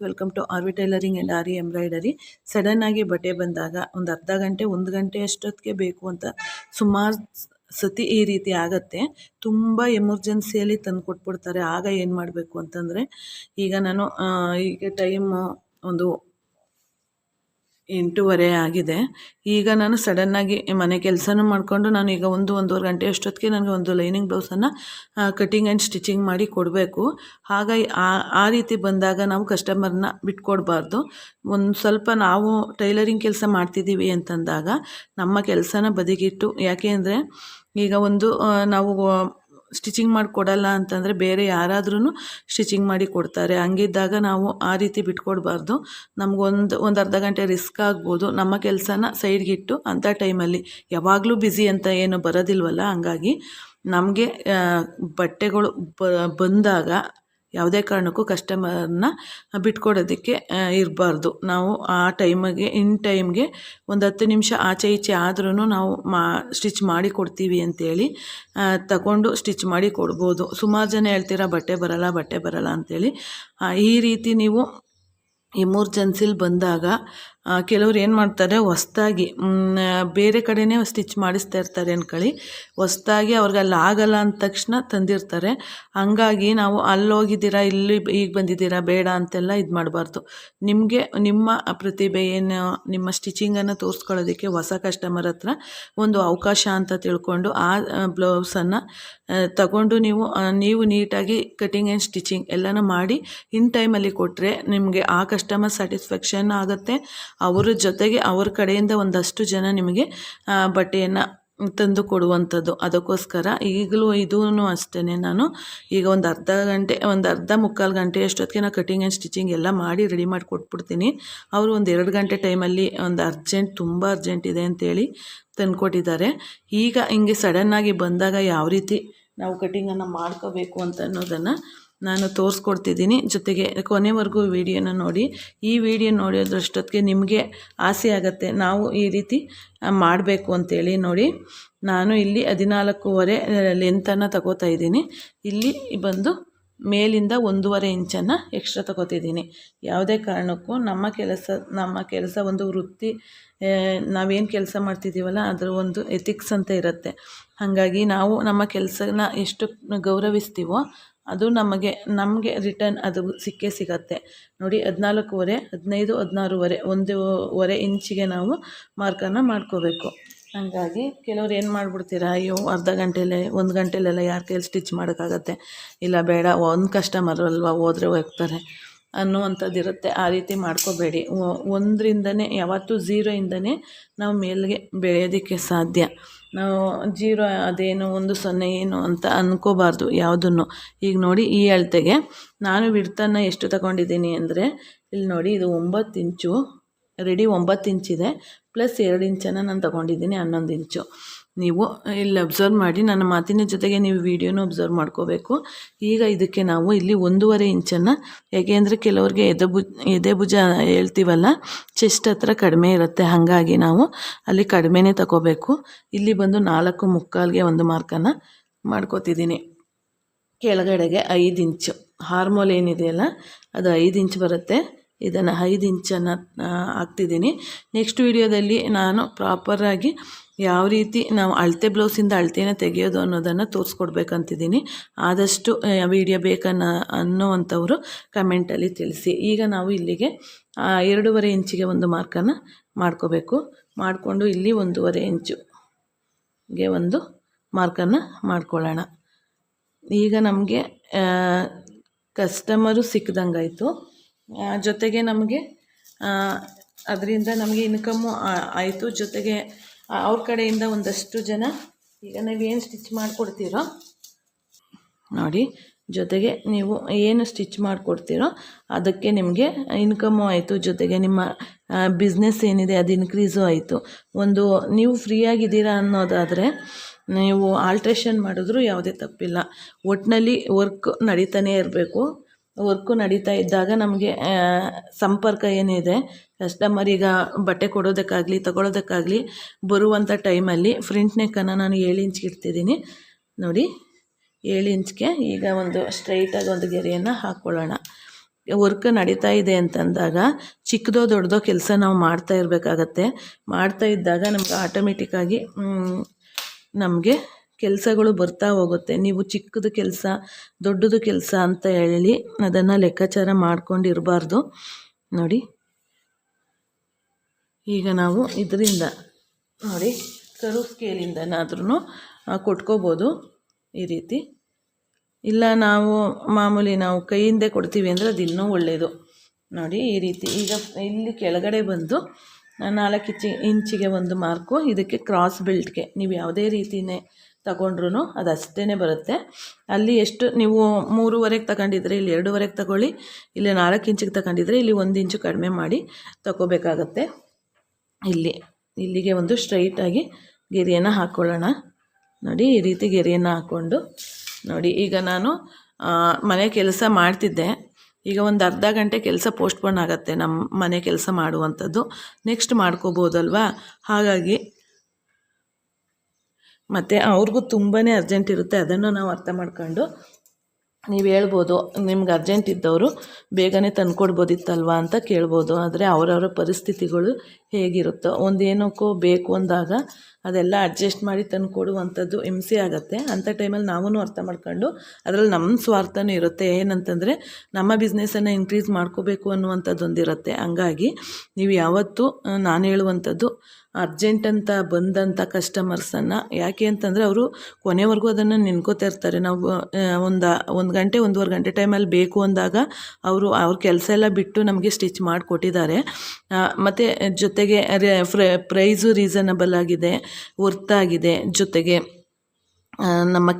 Welcome to R V tailoring and aari embroidery ಸಡನ್ನಾಗಿ ಬಟ್ಟೆ ಬಂದಾಗ ಒಂದು ಅರ್ಧ ಗಂಟೆ, ಒಂದು ಗಂಟೆ ಅಷ್ಟೊತ್ತಿಗೆ ಬೇಕು ಅಂತ ಸುಮಾರು ಸತಿ ಈ ರೀತಿ ಆಗತ್ತೆ. ತುಂಬ ಎಮರ್ಜೆನ್ಸಿಯಲ್ಲಿ ತಂದು ಕೊಟ್ಬಿಡ್ತಾರೆ. ಆಗ ಏನು ಮಾಡಬೇಕು ಅಂತಂದರೆ ಈಗ ನಾನು ಈಗ ಟೈಮು ಒಂದು ಎಂಟೂವರೆ ಆಗಿದೆ. ಈಗ ನಾನು ಸಡನ್ನಾಗಿ ಮನೆ ಕೆಲಸನೂ ಮಾಡಿಕೊಂಡು ನಾನು ಈಗ ಒಂದು, ಒಂದೂವರೆ ಗಂಟೆ ಅಷ್ಟೊತ್ತಿಗೆ ನನಗೆ ಒಂದು ಲೈನಿಂಗ್ ಬ್ಲೌಸನ್ನು ಕಟಿಂಗ್ ಆ್ಯಂಡ್ ಸ್ಟಿಚಿಂಗ್ ಮಾಡಿ ಕೊಡಬೇಕು. ಹಾಗಾಗಿ ಆ ಆ ರೀತಿ ಬಂದಾಗ ನಾವು ಕಸ್ಟಮರ್ನ ಬಿಟ್ಕೊಡ್ಬಾರ್ದು. ಒಂದು ಸ್ವಲ್ಪ ನಾವು ಟೈಲರಿಂಗ್ ಕೆಲಸ ಮಾಡ್ತಿದ್ದೀವಿ ಅಂತಂದಾಗ ನಮ್ಮ ಕೆಲಸನ ಬದಿಗಿಟ್ಟು, ಯಾಕೆ ಅಂದರೆ ಈಗ ಒಂದು ನಾವು ಸ್ಟಿಚಿಂಗ್ ಮಾಡಿ ಕೊಡಲ್ಲ ಅಂತಂದರೆ ಬೇರೆ ಯಾರಾದ್ರೂ ಸ್ಟಿಚಿಂಗ್ ಮಾಡಿ ಕೊಡ್ತಾರೆ. ಹಂಗಿದ್ದಾಗ ನಾವು ಆ ರೀತಿ ಬಿಟ್ಕೊಡ್ಬಾರ್ದು. ನಮಗೊಂದು, ಒಂದು ಅರ್ಧ ಗಂಟೆ ರಿಸ್ಕ್ ಆಗ್ಬೋದು. ನಮ್ಮ ಕೆಲಸನ ಸೈಡ್ಗಿಟ್ಟು ಅಂಥ ಟೈಮಲ್ಲಿ. ಯಾವಾಗಲೂ ಬ್ಯುಸಿ ಅಂತ ಏನು ಬರೋದಿಲ್ವಲ್ಲ? ಹಂಗಾಗಿ ನಮಗೆ ಬಟ್ಟೆಗಳು ಬಂದಾಗ ಯಾವುದೇ ಕಾರಣಕ್ಕೂ ಕಸ್ಟಮರ್ನ ಬಿಟ್ಕೊಡೋದಕ್ಕೆ ಇರಬಾರ್ದು. ನಾವು ಆ ಟೈಮಿಗೆ ಇನ್ ಟೈಮ್ಗೆ ಒಂದು ಹತ್ತು ನಿಮಿಷ ಆಚೆ ಈಚೆ ಆದ್ರೂ ನಾವು ಮಾ ಸ್ಟಿಚ್ ಮಾಡಿ ಕೊಡ್ತೀವಿ ಅಂತೇಳಿ ತಗೊಂಡು ಸ್ಟಿಚ್ ಮಾಡಿ ಕೊಡ್ಬೋದು. ಸುಮಾರು ಜನ ಹೇಳ್ತೀರಾ ಬಟ್ಟೆ ಬರಲ್ಲ ಬಟ್ಟೆ ಬರಲ್ಲ ಅಂತೇಳಿ. ಆ, ಈ ರೀತಿ ನೀವು ಎಮರ್ಜೆನ್ಸಿಲಿ ಬಂದಾಗ ಕೆಲವ್ರು ಏನು ಮಾಡ್ತಾರೆ, ಹೊಸ್ದಾಗಿ ಬೇರೆ ಕಡೆನೇ ಸ್ಟಿಚ್ ಮಾಡಿಸ್ತಾ ಇರ್ತಾರೆ ಅಂದ್ಕೊಳ್ಳಿ ಹೊಸ್ದಾಗಿ ಅವ್ರಿಗೆ ಅಲ್ಲಿ ಆಗಲ್ಲ ಅಂದ ತಕ್ಷಣ ತಂದಿರ್ತಾರೆ. ಹಂಗಾಗಿ ನಾವು ಅಲ್ಲಿ ಹೋಗಿದ್ದೀರಾ ಇಲ್ಲಿ ಈಗ ಬಂದಿದ್ದೀರಾ, ಬೇಡ ಅಂತೆಲ್ಲ ಇದು ಮಾಡಬಾರ್ದು. ನಿಮಗೆ ನಿಮ್ಮ ಪ್ರತಿಭೆ ಏನು, ನಿಮ್ಮ ಸ್ಟಿಚಿಂಗನ್ನು ತೋರಿಸ್ಕೊಳ್ಳೋದಕ್ಕೆ ಹೊಸ ಕಸ್ಟಮರ್ ಹತ್ರ ಒಂದು ಅವಕಾಶ ಅಂತ ತಿಳ್ಕೊಂಡು ಆ ಬ್ಲೌಸನ್ನು ತಗೊಂಡು ನೀವು ನೀವು ನೀಟಾಗಿ ಕಟಿಂಗ್ ಆ್ಯಂಡ್ ಸ್ಟಿಚಿಂಗ್ ಎಲ್ಲನೂ ಮಾಡಿ, ಇನ್ ಟೈಮಲ್ಲಿ ಕೊಟ್ಟರೆ ನಿಮಗೆ ಆ ಕಸ್ಟಮರ್ ಸ್ಯಾಟಿಸ್ಫ್ಯಾಕ್ಷನ್ ಆಗುತ್ತೆ. ಅವರ ಜೊತೆಗೆ ಅವ್ರ ಕಡೆಯಿಂದ ಒಂದಷ್ಟು ಜನ ನಿಮಗೆ ಬಟ್ಟೆಯನ್ನು ತಂದು ಕೊಡುವಂಥದ್ದು. ಅದಕ್ಕೋಸ್ಕರ ಈಗಲೂ ಇದೂ ಅಷ್ಟೇ ನಾನು. ಈಗ ಒಂದು ಅರ್ಧ ಗಂಟೆ, ಒಂದು ಅರ್ಧ ಮುಕ್ಕಾಲು ಗಂಟೆ ಅಷ್ಟೊತ್ತಿಗೆ ನಾನು ಕಟಿಂಗ್ ಆ್ಯಂಡ್ ಸ್ಟಿಚಿಂಗ್ ಎಲ್ಲ ಮಾಡಿ ರೆಡಿ ಮಾಡಿ ಕೊಟ್ಬಿಡ್ತೀನಿ. ಅವರು ಒಂದು ಎರಡು ಗಂಟೆ ಟೈಮಲ್ಲಿ ಒಂದು ಅರ್ಜೆಂಟ್ ತುಂಬ ಅರ್ಜೆಂಟ್ ಇದೆ ಅಂತೇಳಿ ತಂದುಕೊಟ್ಟಿದ್ದಾರೆ. ಈಗ ಹಿಂಗೆ ಸಡನ್ನಾಗಿ ಬಂದಾಗ ಯಾವ ರೀತಿ ನಾವು ಕಟಿಂಗನ್ನು ಮಾಡ್ಕೋಬೇಕು ಅಂತ ಅನ್ನೋದನ್ನು ನಾನು ತೋರಿಸ್ಕೊಡ್ತಿದ್ದೀನಿ. ಜೊತೆಗೆ ಕೊನೆವರೆಗೂ ವಿಡಿಯೋನ ನೋಡಿ. ಈ ವಿಡಿಯೋ ನೋಡಿದ್ರಷ್ಟೊತ್ತಿಗೆ ನಿಮಗೆ ಆಸೆ ಆಗುತ್ತೆ. ನಾವು ಈ ರೀತಿ ಮಾಡಬೇಕು ಅಂತೇಳಿ ನೋಡಿ. ನಾನು ಇಲ್ಲಿ ಹದಿನಾಲ್ಕೂವರೆ ಲೆಂತನ್ನು ತಗೋತಾ ಇದ್ದೀನಿ. ಇಲ್ಲಿ ಬಂದು ಮೇಲಿಂದ ಒಂದೂವರೆ ಇಂಚನ್ನು ಎಕ್ಸ್ಟ್ರಾ ತಗೋತಿದ್ದೀನಿ. ಯಾವುದೇ ಕಾರಣಕ್ಕೂ ನಮ್ಮ ಕೆಲಸ ನಮ್ಮ ಕೆಲಸ ಒಂದು ವೃತ್ತಿ ನಾವೇನು ಕೆಲಸ ಮಾಡ್ತಿದ್ದೀವಲ್ಲ, ಅದರ ಒಂದು ಎಥಿಕ್ಸ್ ಅಂತ ಇರುತ್ತೆ. ಹಾಗಾಗಿ ನಾವು ನಮ್ಮ ಕೆಲಸನ ಎಷ್ಟು ಗೌರವಿಸ್ತೀವೋ ಅದು ನಮಗೆ ನಮಗೆ ರಿಟರ್ನ್ ಅದು ಸಿಕ್ಕೇ ಸಿಗತ್ತೆ. ನೋಡಿ, ಹದಿನಾಲ್ಕೂವರೆ, ಹದಿನೈದು, ಹದಿನಾರೂವರೆ ಒಂದೂವರೆ ಇಂಚಿಗೆ ನಾವು ಮಾರ್ಕನ್ನು ಮಾಡ್ಕೋಬೇಕು. ಹಾಗಾಗಿ ಕೆಲವ್ರು ಏನು ಮಾಡಿಬಿಡ್ತೀರಾ, ಅಯ್ಯೋ, ಅರ್ಧ ಗಂಟೆಲೇ, ಒಂದು ಗಂಟೆಲೆಲ್ಲ ಯಾರ ಕೈಲಿ ಸ್ಟಿಚ್ ಮಾಡೋಕ್ಕಾಗತ್ತೆ? ಇಲ್ಲ, ಬೇಡ, ಒಂದು ಕಸ್ಟಮರ್ ಅಲ್ವಾ ಹೋದರೆ ಹೋಗ್ತಾರೆ? ಅನ್ನುವಂಥದ್ದು ಇರುತ್ತೆ. ಆ ರೀತಿ ಮಾಡ್ಕೋಬೇಡಿ. ಒಂದರಿಂದನೇ, ಯಾವತ್ತೂ ಝೀರೋಯಿಂದನೇ ನಾವು ಮೇಲ್ಗೆ ಬೆಳೆಯೋದಕ್ಕೆ ಸಾಧ್ಯ. ನಾವು ಜೀರೋ ಅದೇನು ಒಂದು ಸೊನ್ನೆ ಏನು ಅಂತ ಅಂದ್ಕೋಬಾರ್ದು ಯಾವುದನ್ನು. ಈಗ ನೋಡಿ ಈ ಅಳತೆಗೆ ನಾನು ವಿಡ್ತನ್ನು ಎಷ್ಟು ತಗೊಂಡಿದ್ದೀನಿ ಅಂದರೆ ಇಲ್ಲಿ ನೋಡಿ ಇದು ಒಂಬತ್ತು ಇಂಚು ರೆಡಿ ಒಂಬತ್ತು ಇಂಚಿದೆ ಪ್ಲಸ್ ಎರಡು ಇಂಚನ್ನು ನಾನು ತಗೊಂಡಿದ್ದೀನಿ ಹನ್ನೊಂದು ಇಂಚು. ನೀವು ಇಲ್ಲಿ ಅಬ್ಸರ್ವ್ ಮಾಡಿ ನನ್ನ ಮಾತಿನ ಜೊತೆಗೆ ನೀವು ವಿಡಿಯೋನೂ ಅಬ್ಸರ್ವ್ ಮಾಡ್ಕೋಬೇಕು. ಈಗ ಇದಕ್ಕೆ ನಾವು ಇಲ್ಲಿ ಒಂದೂವರೆ ಇಂಚನ್ನು ಅಂದರೆ ಕೆಲವ್ರಿಗೆ ಎದೆ ಭುಜ ಎದೆ ಭುಜ ಹೇಳ್ತೀವಲ್ಲ ಚೆಸ್ಟ್ ಹತ್ರ ಕಡಿಮೆ ಇರುತ್ತೆ. ಹಾಗಾಗಿ ನಾವು ಅಲ್ಲಿ ಕಡಿಮೆನೇ ತಗೋಬೇಕು ಇಲ್ಲಿ ಬಂದು ನಾಲ್ಕು ಮುಕ್ಕಾಲ್ಗೆ ಒಂದು ಮಾರ್ಕನ್ನು ಮಾಡ್ಕೋತಿದ್ದೀನಿ. ಕೆಳಗಡೆಗೆ ಐದು ಇಂಚು. ಹಾರ್ಮೋಲ್ ಏನಿದೆಯಲ್ಲ, ಅದು ಐದು ಇಂಚ್ ಬರುತ್ತೆ. ಇದನ್ನು ಐದು ಇಂಚನ್ನು ಹಾಕ್ತಿದ್ದೀನಿ. ನೆಕ್ಸ್ಟ್ ವಿಡಿಯೋದಲ್ಲಿ ನಾನು ಪ್ರಾಪರಾಗಿ ಯಾವ ರೀತಿ ನಾವು ಅಳತೆ ಬ್ಲೌಸಿಂದ ಅಳತೆನ ತೆಗೆಯೋದು ಅನ್ನೋದನ್ನು ತೋರಿಸ್ಕೊಡ್ಬೇಕಂತಿದ್ದೀನಿ. ಆದಷ್ಟು ವಿಡಿಯೋ ಬೇಕನ್ನ ಅನ್ನೋವಂಥವರು ಕಮೆಂಟಲ್ಲಿ ತಿಳಿಸಿ. ಈಗ ನಾವು ಇಲ್ಲಿಗೆ ಎರಡೂವರೆ ಇಂಚಿಗೆ ಒಂದು ಮಾರ್ಕನ್ನು ಮಾಡ್ಕೋಬೇಕು. ಮಾಡಿಕೊಂಡು ಇಲ್ಲಿ ಒಂದೂವರೆ ಇಂಚುಗೆ ಒಂದು ಮಾರ್ಕನ್ನು ಮಾಡ್ಕೊಳ್ಳೋಣ. ಈಗ ನಮಗೆ ಕಸ್ಟಮರು ಸಿಕ್ಕಿದಂಗಾಯಿತು ಜೊತೆಗೆ ನಮಗೆ ಅದರಿಂದ ನಮಗೆ ಇನ್ಕಮ್ಮು ಆಯಿತು. ಜೊತೆಗೆ ಅವ್ರ ಕಡೆಯಿಂದ ಒಂದಷ್ಟು ಜನ, ಈಗ ನೀವೇನು ಸ್ಟಿಚ್ ಮಾಡಿಕೊಡ್ತೀರೋ, ನೋಡಿ, ಜೊತೆಗೆ ನೀವು ಏನು ಸ್ಟಿಚ್ ಮಾಡಿಕೊಡ್ತೀರೋ, ಅದಕ್ಕೆ ನಿಮಗೆ ಇನ್ಕಮು ಆಯಿತು. ಜೊತೆಗೆ ನಿಮ್ಮ ಬಿಸ್ನೆಸ್ ಏನಿದೆ, ಅದು ಇನ್ಕ್ರೀಸು ಆಯಿತು. ಒಂದು, ನೀವು ಫ್ರೀಯಾಗಿದ್ದೀರಾ ಅನ್ನೋದಾದರೆ, ನೀವು ಆಲ್ಟ್ರೇಷನ್ ಮಾಡಿದ್ರೂ ಯಾವುದೇ ತಪ್ಪಿಲ್ಲ. ಒಟ್ಟಿನಲ್ಲಿ ವರ್ಕ್ ನಡೀತಾನೇ ಇರಬೇಕು. ವರ್ಕು ನಡೀತಾ ಇದ್ದಾಗ ನಮಗೆ ಸಂಪರ್ಕ ಏನಿದೆ ಕಸ್ಟಮರ್ ಬಟ್ಟೆ ಕೊಡೋದಕ್ಕಾಗಲಿ ತಗೊಳ್ಳೋದಕ್ಕಾಗಲಿ ಬರುವಂಥ ಟೈಮಲ್ಲಿ ಫ್ರಿಂಟ್ ನೆಕ್ಕನ್ನು ನಾನು ಏಳು ಇಂಚ್ಗೆ ಇಡ್ತಿದ್ದೀನಿ. ನೋಡಿ, ಏಳು ಇಂಚ್ಗೆ ಈಗ ಒಂದು ಸ್ಟ್ರೈಟಾಗಿ ಒಂದು ಗೆರೆಯನ್ನು ಹಾಕ್ಕೊಳ್ಳೋಣ ವರ್ಕ್ ನಡೀತಾ ಇದೆ ಅಂತಂದಾಗ ಚಿಕ್ಕದೋ ದೊಡ್ಡದೋ ಕೆಲಸ ನಾವು ಮಾಡ್ತಾ ಇರಬೇಕಾಗತ್ತೆ. ಮಾಡ್ತಾ ಇದ್ದಾಗ ನಮ್ಗೆ ಆಟೋಮೆಟಿಕ್ಕಾಗಿ ನಮಗೆ ಕೆಲಸಗಳು ಬರ್ತಾ ಹೋಗುತ್ತೆ. ನೀವು ಚಿಕ್ಕದು ಕೆಲಸ, ದೊಡ್ಡದು ಕೆಲಸ ಅಂತ ಹೇಳಿ ಅದನ್ನು ಲೆಕ್ಕಾಚಾರ ಮಾಡ್ಕೊಂಡಿರಬಾರ್ದು. ನೋಡಿ ಈಗ ನಾವು ಇದರಿಂದ ನೋಡಿ, ಕರು ಸ್ಕೇಲಿಂದನಾದ್ರೂ ಕೊಟ್ಕೋಬೋದು ಈ ರೀತಿ. ಇಲ್ಲ, ನಾವು ಮಾಮೂಲಿ ನಾವು ಕೈಯಿಂದೇ ಕೊಡ್ತೀವಿ ಅಂದರೆ ಅದು ಇನ್ನೂ ಒಳ್ಳೆಯದು ನೋಡಿ, ಈ ರೀತಿ. ಈಗ ಇಲ್ಲಿ ಕೆಳಗಡೆ ಬಂದು ನಾಲ್ಕು ಇಂಚಿ, ಇಂಚಿಗೆ ಒಂದು ಮಾರ್ಕು, ಇದಕ್ಕೆ ಕ್ರಾಸ್ ಬೆಲ್ಟ್ಗೆ ನೀವು ಯಾವುದೇ ರೀತಿಯೇ ತಗೊಂಡ್ರು ಅದು ಅಷ್ಟೇ ಬರುತ್ತೆ. ಅಲ್ಲಿ ಎಷ್ಟು, ನೀವು ಮೂರುವರೆಗೆ ತಗೊಂಡಿದ್ರೆ ಇಲ್ಲಿ ಎರಡೂವರೆಗೆ ತಗೊಳ್ಳಿ, ಇಲ್ಲಿ ನಾಲ್ಕು ಇಂಚಿಗೆ ತಗೊಂಡಿದ್ರೆ ಇಲ್ಲಿ ಒಂದು ಇಂಚು ಕಡಿಮೆ ಮಾಡಿ ತಗೋಬೇಕಾಗತ್ತೆ. ಇಲ್ಲಿ, ಇಲ್ಲಿಗೆ ಒಂದು ಸ್ಟ್ರೈಟಾಗಿ ಗೆರೆಯನ್ನು ಹಾಕ್ಕೊಳ್ಳೋಣ ನೋಡಿ, ಈ ರೀತಿ ಗೆರೆಯನ್ನು ಹಾಕ್ಕೊಂಡು, ನೋಡಿ, ಈಗ ನಾನು ಮನೆ ಕೆಲಸ ಮಾಡ್ತಿದ್ದೆ. ಈಗ ಒಂದು ಅರ್ಧ ಗಂಟೆ ಕೆಲಸ ಪೋಸ್ಟ್ಪೋನ್ ಆಗುತ್ತೆ ನಮ್ಮ ಮನೆ ಕೆಲಸ ಮಾಡುವಂಥದ್ದು. ನೆಕ್ಸ್ಟ್ ಮಾಡ್ಕೋಬೋದಲ್ವಾ? ಹಾಗಾಗಿ, ಮತ್ತು ಅವ್ರಿಗೂ ತುಂಬಾ ಅರ್ಜೆಂಟ್ ಇರುತ್ತೆ. ಅದನ್ನು ನಾವು ಅರ್ಥ ಮಾಡ್ಕೊಂಡು ನೀವು ಹೇಳ್ಬೋದು, ನಿಮ್ಗೆ ಅರ್ಜೆಂಟ್ ಇದ್ದವರು ಬೇಗನೆ ತಂದುಕೊಡ್ಬೋದಿತ್ತಲ್ವ ಅಂತ ಕೇಳ್ಬೋದು. ಆದರೆ ಅವರವರ ಪರಿಸ್ಥಿತಿಗಳು ಹೇಗಿರುತ್ತೋ, ಒಂದು ಬೇಕು ಅಂದಾಗ ಅದೆಲ್ಲ ಅಡ್ಜಸ್ಟ್ ಮಾಡಿ ತಂದು ಕೊಡುವಂಥದ್ದು ಹಿಂಸೆ ಆಗುತ್ತೆ. ಅಂಥ ಟೈಮಲ್ಲಿ ನಾವೂ ಅರ್ಥ ಮಾಡ್ಕೊಂಡು, ಅದರಲ್ಲಿ ನಮ್ಮ ಸ್ವಾರ್ಥನೂ ಇರುತ್ತೆ. ಏನಂತಂದರೆ ನಮ್ಮ ಬಿಸ್ನೆಸ್ಸನ್ನು ಇನ್ಕ್ರೀಸ್ ಮಾಡ್ಕೋಬೇಕು ಅನ್ನುವಂಥದ್ದೊಂದಿರುತ್ತೆ. ಹಂಗಾಗಿ ನೀವು ಯಾವತ್ತೂ, ನಾನು ಹೇಳುವಂಥದ್ದು ಅರ್ಜೆಂಟ್ ಅಂತ ಬಂದಂಥ ಕಸ್ಟಮರ್ಸನ್ನು ಯಾಕೆ ಅಂತಂದರೆ ಅವರು ಕೊನೆವರೆಗೂ ಅದನ್ನು ನೆನ್ಕೋತಾ ಇರ್ತಾರೆ. ನಾವು ಒಂದು ಒಂದು ಗಂಟೆ, ಒಂದೂವರೆ ಗಂಟೆ ಟೈಮಲ್ಲಿ ಬೇಕು ಅಂದಾಗ ಅವರು, ಅವ್ರ ಕೆಲಸ ಎಲ್ಲ ಬಿಟ್ಟು ನಮಗೆ ಸ್ಟಿಚ್ ಮಾಡಿಕೊಟ್ಟಿದ್ದಾರೆ. ಮತ್ತು ಜೊತೆಗೆ ಪ್ರೈಸು ರೀಸನಬಲ್ ಆಗಿದೆ ವರ್ತಾಗಿದೆ ಜೊತೆಗೆ ನಮ್ಮ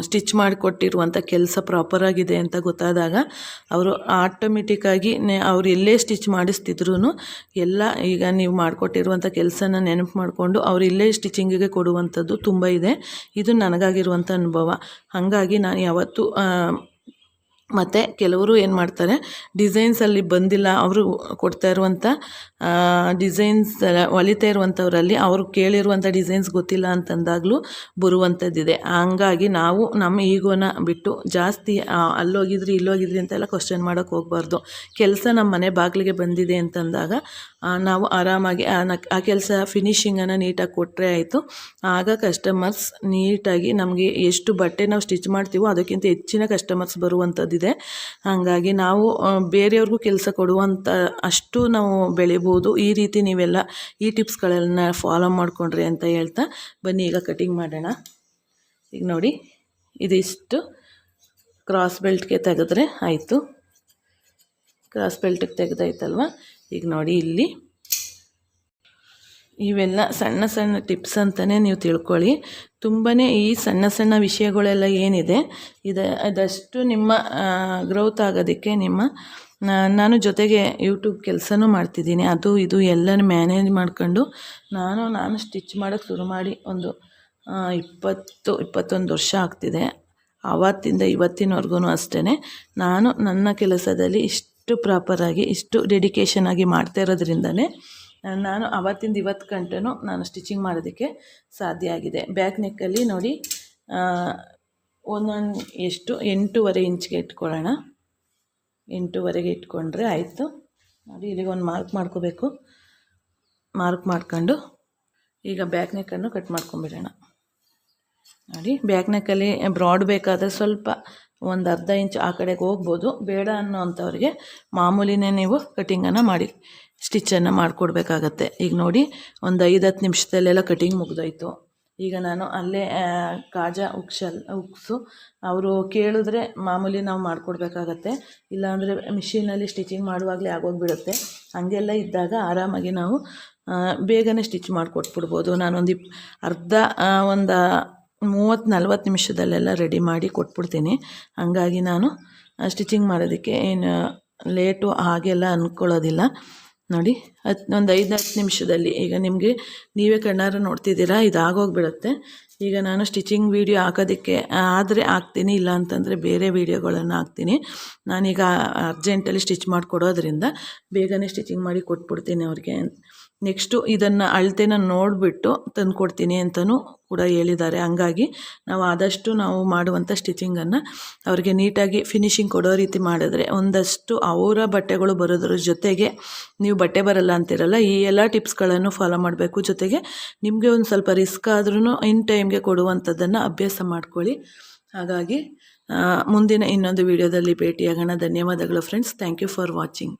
ಸ್ಟಿಚ್ ಮಾಡಿಕೊಟ್ಟಿರುವಂಥ ಕೆಲಸ ಪ್ರಾಪರಾಗಿದೆ ಅಂತ ಗೊತ್ತಾದಾಗ ಅವರು ಆಟೋಮೆಟಿಕ್ಕಾಗಿ ಅವ್ರು ಎಲ್ಲೇ ಸ್ಟಿಚ್ ಮಾಡಿಸ್ತಿದ್ರು ಎಲ್ಲ ಈಗ ನೀವು ಮಾಡಿಕೊಟ್ಟಿರುವಂಥ ಕೆಲಸನ ನೆನಪು ಮಾಡಿಕೊಂಡು ಅವ್ರು ಇಲ್ಲೇ ಸ್ಟಿಚಿಂಗಿಗೆ ಕೊಡುವಂಥದ್ದು ತುಂಬ ಇದೆ. ಇದು ನನಗಾಗಿರುವಂಥ ಅನುಭವ. ಹಾಗಾಗಿ ನಾನು ಯಾವತ್ತೂ ಮತ್ತು ಕೆಲವರು ಏನು ಮಾಡ್ತಾರೆ ಡಿಸೈನ್ಸಲ್ಲಿ ಬಂದಿಲ್ಲ, ಅವರು ಕೊಡ್ತಾ ಇರುವಂಥ ಡಿಸೈನ್ಸ್ ಹೊಲಿತಾ ಇರುವಂಥವರಲ್ಲಿ ಅವರು ಕೇಳಿರುವಂಥ ಡಿಸೈನ್ಸ್ ಗೊತ್ತಿಲ್ಲ ಅಂತಂದಾಗಲೂ ಬರುವಂಥದ್ದಿದೆ ಹಂಗಾಗಿ ನಾವು ನಮ್ಮ ಈಗೋನ ಬಿಟ್ಟು ಜಾಸ್ತಿ ಅಲ್ಲೋಗಿದ್ರಿ, ಇಲ್ಲೋಗಿದ್ರಿ ಅಂತೆಲ್ಲ ಕ್ವಶನ್ ಮಾಡೋಕ್ಕೆ ಹೋಗಬಾರ್ದು. ಕೆಲಸ ನಮ್ಮ ಮನೆ ಬಾಗಿಲಿಗೆ ಬಂದಿದೆ ಅಂತಂದಾಗ ನಾವು ಆರಾಮಾಗಿ, ಆ ಕೆಲಸ ಫಿನಿಷಿಂಗನ್ನು ನೀಟಾಗಿ ಕೊಟ್ಟರೆ ಆಯಿತು. ಆಗ ಕಸ್ಟಮರ್ಸ್ ನೀಟಾಗಿ ನಮಗೆ ಎಷ್ಟು ಬಟ್ಟೆ ನಾವು ಸ್ಟಿಚ್ ಮಾಡ್ತೀವೋ ಅದಕ್ಕಿಂತ ಹೆಚ್ಚಿನ ಕಸ್ಟಮರ್ಸ್ ಬರುವಂಥದ್ದಿದೆ ಹಾಗಾಗಿ ನಾವು ಬೇರೆಯವ್ರಿಗೂ ಕೆಲಸ ಕೊಡುವಂಥ ಅಷ್ಟು ನಾವು ಬೆಳಿಬೋದು. ಈ ರೀತಿ ನೀವೆಲ್ಲ ಈ ಟಿಪ್ಸ್ಗಳನ್ನು ಫಾಲೋ ಮಾಡಿಕೊಂಡ್ರಿ ಅಂತ ಹೇಳ್ತಾ ಬನ್ನಿ, ಈಗ ಕಟಿಂಗ್ ಮಾಡೋಣ. ಈಗ ನೋಡಿ, ಇದಿಷ್ಟು ಕ್ರಾಸ್ ಬೆಲ್ಟ್ಗೆ ತೆಗೆದ್ರೆ ಆಯಿತು. ಕ್ರಾಸ್ ಬೆಲ್ಟಿಗೆ ತೆಗೆದಾಯ್ತಲ್ವ? ಈಗ ನೋಡಿ ಇಲ್ಲಿ ಇವೆಲ್ಲ ಸಣ್ಣ ಸಣ್ಣ ಟಿಪ್ಸ್ ಅಂತಲೇ ನೀವು ತಿಳ್ಕೊಳ್ಳಿ. ತುಂಬಾ ಈ ಸಣ್ಣ ಸಣ್ಣ ವಿಷಯಗಳೆಲ್ಲ ಏನಿದೆ, ಇದು, ಅದಷ್ಟು ನಿಮ್ಮ ಗ್ರೋತ್ ಆಗೋದಕ್ಕೆ ನಿಮ್ಮ ನಾನು ಜೊತೆಗೆ ಯೂಟ್ಯೂಬ್ ಕೆಲಸನೂ ಮಾಡ್ತಿದ್ದೀನಿ. ಅದು, ಇದು ಎಲ್ಲನೂ ಮ್ಯಾನೇಜ್ ಮಾಡ್ಕೊಂಡು ನಾನು ನಾನು ಸ್ಟಿಚ್ ಮಾಡೋಕ್ಕೆ ಶುರು ಮಾಡಿ ಒಂದು ಇಪ್ಪತ್ತು, ಇಪ್ಪತ್ತೊಂದು ವರ್ಷ ಆಗ್ತಿದೆ. ಆವತ್ತಿಂದ ಇವತ್ತಿನವರೆಗೂ ಅಷ್ಟೇ ನಾನು ನನ್ನ ಕೆಲಸದಲ್ಲಿ ಇಷ್ಟು ಪ್ರಾಪರಾಗಿ ಇಷ್ಟು ಡೆಡಿಕೇಶನ್ ಆಗಿ ಮಾಡ್ತಾ ಇರೋದ್ರಿಂದಲೇ ನಾನು ಅವತ್ತಿಂದ ಇವತ್ತು ಗಂಟೆನೂ ನಾನು ಸ್ಟಿಚಿಂಗ್ ಮಾಡೋದಕ್ಕೆ ಸಾಧ್ಯ ಆಗಿದೆ. ಬ್ಯಾಕ್ ನೆಕ್ಕಲ್ಲಿ ನೋಡಿ ಒಂದೊಂದು ಎಷ್ಟು? ಎಂಟೂವರೆ ಇಂಚ್ಗೆ ಇಟ್ಕೊಳ್ಳೋಣ. ಎಂಟೂವರೆಗೆ ಇಟ್ಕೊಂಡ್ರೆ ಆಯಿತು. ನೋಡಿ, ಇಲ್ಲಿಗೆ ಒಂದು ಮಾರ್ಕ್ ಮಾಡ್ಕೋಬೇಕು. ಮಾರ್ಕ್ ಮಾಡ್ಕೊಂಡು ಈಗ ಬ್ಯಾಕ್ ನೆಕ್ಕನ್ನು ಕಟ್ ಮಾಡ್ಕೊಂಬಿಡೋಣ ನೋಡಿ ಬ್ಯಾಕ್ ನೆಕ್ಕಲ್ಲಿ ಬ್ರಾಡ್ ಬೇಕಾದರೆ ಸ್ವಲ್ಪ ಒಂದು ಅರ್ಧ ಇಂಚ್ ಆ ಕಡೆಗೆ ಹೋಗ್ಬೋದು. ಬೇಡ ಅನ್ನೋವಂಥವ್ರಿಗೆ ಮಾಮೂಲಿನೇ ನೀವು ಕಟಿಂಗನ್ನು ಮಾಡಿ ಸ್ಟಿಚ್ಚನ್ನು ಮಾಡಿಕೊಡ್ಬೇಕಾಗತ್ತೆ. ಈಗ ನೋಡಿ, ಒಂದು ಐದು ಹತ್ತು ನಿಮಿಷದಲ್ಲೆಲ್ಲ ಕಟಿಂಗ್ ಮುಗ್ದೋಯ್ತು. ಈಗ ನಾನು ಅಲ್ಲೇ ಕಾಜಾ ಉಕ್ಸಲ್ ಉಕ್ಸು ಅವರು ಕೇಳಿದ್ರೆ ಮಾಮೂಲಿ ನಾವು ಮಾಡಿಕೊಡ್ಬೇಕಾಗತ್ತೆ. ಇಲ್ಲಾಂದರೆ ಮಿಷಿನಲ್ಲಿ ಸ್ಟಿಚಿಂಗ್ ಮಾಡುವಾಗಲೇ ಆಗೋಗ್ಬಿಡುತ್ತೆ. ಹಾಗೆಲ್ಲ ಇದ್ದಾಗ ಆರಾಮಾಗಿ ನಾವು ಬೇಗನೆ ಸ್ಟಿಚ್ ಮಾಡಿಕೊಟ್ಬಿಡ್ಬೋದು. ನಾನೊಂದು ಇಪ್, ಅರ್ಧ ಒಂದು ಮೂವತ್ತು ನಲ್ವತ್ತು ನಿಮಿಷದಲ್ಲೆಲ್ಲ ರೆಡಿ ಮಾಡಿ ಕೊಟ್ಬಿಡ್ತೀನಿ. ಹಂಗಾಗಿ ನಾನು ಸ್ಟಿಚಿಂಗ್ ಮಾಡೋದಕ್ಕೆ ಏನು ಲೇಟು ಹಾಗೆಲ್ಲ ಅಂದ್ಕೊಳ್ಳೋದಿಲ್ಲ ನೋಡಿ ಹತ್ತು ಒಂದು ಐದು ಹತ್ತು ನಿಮಿಷದಲ್ಲಿ ಈಗ ನಿಮಗೆ, ನೀವೇ ಕಣ್ಣಾರು ನೋಡ್ತಿದ್ದೀರಾ? ಇದು ಆಗೋಗ್ಬಿಡುತ್ತೆ ಈಗ ನಾನು ಸ್ಟಿಚಿಂಗ್ ವೀಡಿಯೋ ಹಾಕೋದಕ್ಕೆ, ಆದರೆ ಹಾಕ್ತೀನಿ, ಇಲ್ಲ ಅಂತಂದರೆ ಬೇರೆ ವೀಡಿಯೋಗಳನ್ನು ಹಾಕ್ತೀನಿ. ನಾನೀಗ ಅರ್ಜೆಂಟಲ್ಲಿ ಸ್ಟಿಚ್ ಮಾಡಿಕೊಡೋದ್ರಿಂದ ಬೇಗನೆ ಸ್ಟಿಚಿಂಗ್ ಮಾಡಿ ಕೊಟ್ಬಿಡ್ತೀನಿ ಅವ್ರಿಗೆ. ನೆಕ್ಸ್ಟು ಇದನ್ನು ಅಳತೆನ ನೋಡಿಬಿಟ್ಟು ತಂದುಕೊಡ್ತೀನಿ ಅಂತಲೂ ಕೂಡ ಹೇಳಿದ್ದಾರೆ. ಹಂಗಾಗಿ ನಾವು ಆದಷ್ಟು ನಾವು ಮಾಡುವಂಥ ಸ್ಟಿಚಿಂಗನ್ನು ಅವ್ರಿಗೆ ನೀಟಾಗಿ ಫಿನಿಶಿಂಗ್ ಕೊಡೋ ರೀತಿ ಮಾಡಿದ್ರೆ ಒಂದಷ್ಟು ಅವರ ಬಟ್ಟೆಗಳು ಬರೋದ್ರ ಜೊತೆಗೆ ನೀವು ಬಟ್ಟೆ ಬರಲ್ಲ ಅಂತಿರಲ್ಲ, ಈ ಎಲ್ಲ ಟಿಪ್ಸ್ಗಳನ್ನು ಫಾಲೋ ಮಾಡಬೇಕು. ಜೊತೆಗೆ ನಿಮಗೆ ಒಂದು ಸ್ವಲ್ಪ ರಿಸ್ಕ್ ಆದ್ರೂ ಇನ್ ಟೈಮ್ಗೆ ಕೊಡುವಂಥದ್ದನ್ನು ಅಭ್ಯಾಸ ಮಾಡ್ಕೊಳ್ಳಿ. ಹಾಗಾಗಿ ಮುಂದಿನ ಇನ್ನೊಂದು ವಿಡಿಯೋದಲ್ಲಿ ಭೇಟಿಯಾಗೋಣ. ಧನ್ಯವಾದಗಳು friends thank you for watching